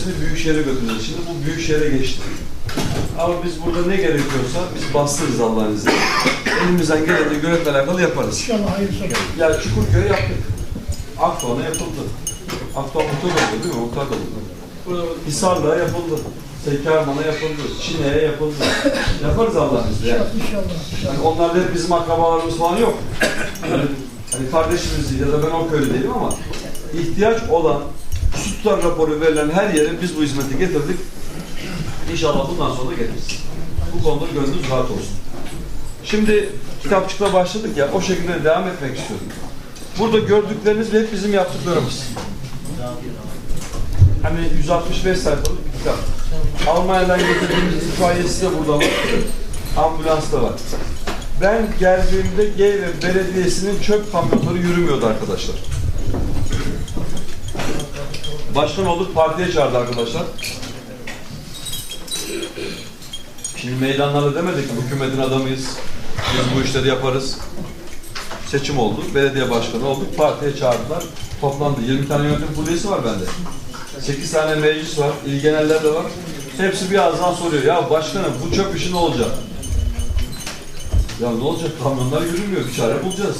hepsini büyük şehre götüreceğiz. Şimdi bu büyük şehre geçti. Ama biz burada ne gerekiyorsa biz bastırırız Allah'ın izniyle. Elimizden geleni göretle alakalı yaparız. İnşallah hayırlısı olur. Ya Çukurköy yaptık. Akdoğan'a yapıldı. Akdoğan muhtar oldu değil mi? Muhtar oldu. Hisarlı'ya yapıldı. Sekarman'a yapıldı. Çine'ye yapıldı. Yaparız Allah'ın izniyle. Yani. İnşallah. Yani onlar hep bizim akrabalarımız falan yok. Yani, hani kardeşimiz ya da ben o köylü değilim ama ihtiyaç olan su raporu verilen her yere biz bu hizmeti getirdik. İnşallah bundan sonra getiririz. Bu konuda gönlünüz rahat olsun. Şimdi kitapçıkla başladık ya o şekilde devam etmek istiyorum. Burada gördükleriniz hep bizim yaptıklarımız. Hani 165 sayfalık bir kitap. Almanya'dan getirdiğimiz itfaiyesi de burada var. Ambulans da var. Ben geldiğimde Geyve Belediyesi'nin çöp kamyonları yürümüyordu arkadaşlar. Başkan olduk partiye çağırdı arkadaşlar. Şimdi meydanlarda demedik ki hükümetin adamıyız. Biz bu işleri yaparız. Seçim oldu. Belediye başkanı olduk. Partiye çağırdılar. Toplandı. 20 tane yönetim kurulu üyesi var bende. 8 tane meclis var. İl geneller de var. Hepsi bir ağızdan soruyor. Ya başkanım bu çöp işi ne olacak? Ya ne olacak? Kamyonlar yürümüyor. Bir çare bulacağız.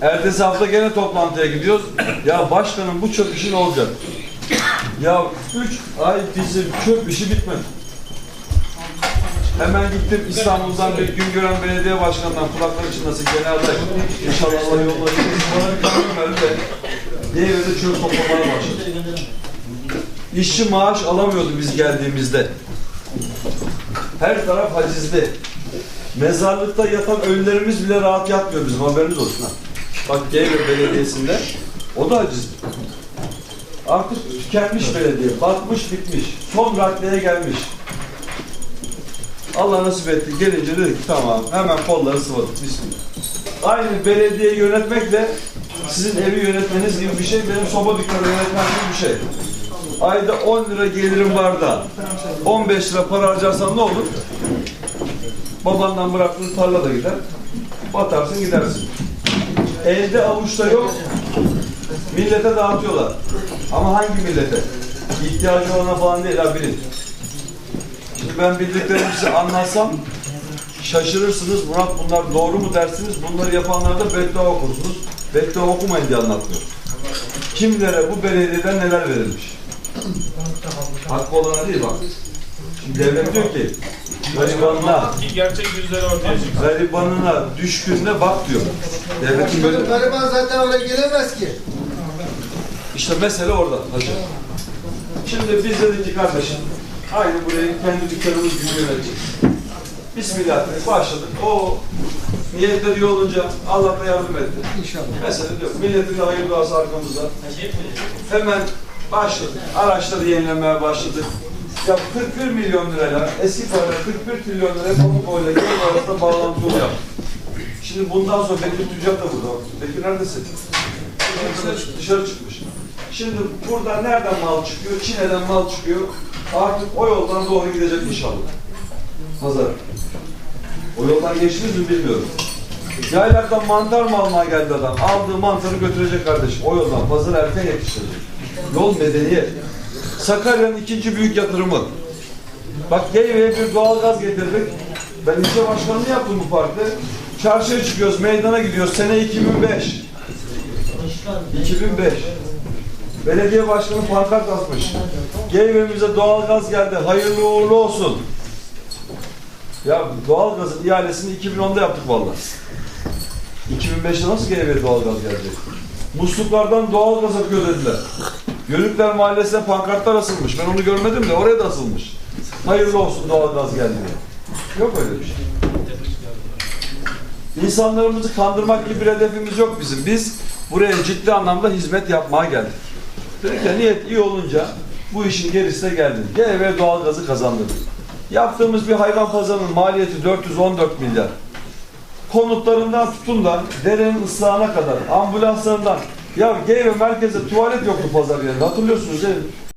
Ertesi hafta gene toplantıya gidiyoruz. Ya başkanım bu çöp işi ne olacak? Ya 3 ay bizim çöp işi bitmedi. Hemen gittim İstanbul'dan bir gün gören belediye başkanından kulakları çınlasın genel aday. İnşallah Allah kamyon verdi de Diğerinde çöp toplamaya başladı. İşçi maaş alamıyordu biz geldiğimizde. Her taraf hacizli. Mezarlıkta yatan ölülerimiz bile rahat yatmıyor bizim haberiniz olsun ha. Bak Geyve Belediyesi'nde o da hacizli. Artık tükenmiş belediye, batmış bitmiş, son raddeye gelmiş. Allah nasip etti. Gelince dedik tamam hemen kolları sıvadık. Bismillah. Aynı belediye yönetmekle sizin evi yönetmeniz gibi bir şey, benim soba dükkanı yönetmem gibi bir şey. Ayda 10 lira gelirim var da 15 lira para harcarsam ne olur? Babandan bıraktığın tarla da gider. Batarsın gidersin. Elde avuçta yok. Millete dağıtıyorlar. Ama hangi millete? İhtiyacı olana falan değil ha bilin. Şimdi ben bildiklerimi size anlatsam şaşırırsınız. Murat bunlar doğru mu dersiniz? Bunları yapanlara da beddua okursunuz. Beddua okumayın diye anlatmıyor. Kimlere bu belediyeden neler verilmiş? Hakkı olana değil bak. Şimdi devlet diyor ki garibanına, Ki gerçek yüzleri ortaya çıksın. garibanına, düşkününe bak diyor. Devletin böyle... Gariban zaten oraya gelemez ki. İşte mesele orada hacı. Şimdi biz dedik ki kardeşim, aynı burayı kendi dükkanımız gibi yöneteceğiz. Bismillah dedik, başladık. O niyetleri iyi olunca Allah da yardım etti. İnşallah. Mesele yok. Milletin de hayır duası arkamızda. Hemen başladık. Araçları yenilemeye başladık. Ya 41 milyon lirayla eski parayla 41 trilyon liraya Pamukova'yla Gölü arasında bağlantı yolu yaptık. Şimdi bundan sonra Bekir Tüccar da burada. Bekir neredesin? Dışarı çıkmış. Şimdi burada nereden mal çıkıyor? Çin'den mal çıkıyor. Artık o yoldan doğru gidecek inşallah. Pazar. O yoldan geçtiniz mi bilmiyorum. Yaylaktan mantar mı almaya geldi adam? Aldığı mantarı götürecek kardeşim. O yoldan pazar erken yetiştirecek. Yol medeniyet. Sakarya'nın ikinci büyük yatırımı. Bak Geyve'ye bir doğalgaz getirdik. Ben ilçe başkanlığı yaptım bu parkta. Çarşıya çıkıyoruz, meydana gidiyoruz. Sene 2005. 2005. Belediye başkanı pankart asmış. Geyve'mize doğalgaz geldi. Hayırlı uğurlu olsun. Ya doğalgazın ihalesini 2010'da yaptık vallahi. 2005'te nasıl Geyve'ye doğalgaz gelecek? Musluklardan doğalgaz akıyor dediler. Yörükler Mahallesi'ne pankartlar asılmış. Ben onu görmedim de oraya da asılmış. Hayırlı olsun doğalgaz geldi diye. Yok öyle bir şey. İnsanlarımızı kandırmak gibi bir hedefimiz yok bizim. Biz buraya ciddi anlamda hizmet yapmaya geldik. Ya niyet iyi olunca bu işin gerisine geldi. Gene ve doğalgazı kazandırdık. Yaptığımız bir hayvan pazarının maliyeti 414 milyar. Konutlarından tutun da derenin ıslahına kadar, ambulanslarından. Ya Geyve merkezde tuvalet yoktu pazar yerinde. Hatırlıyorsunuz değil mi?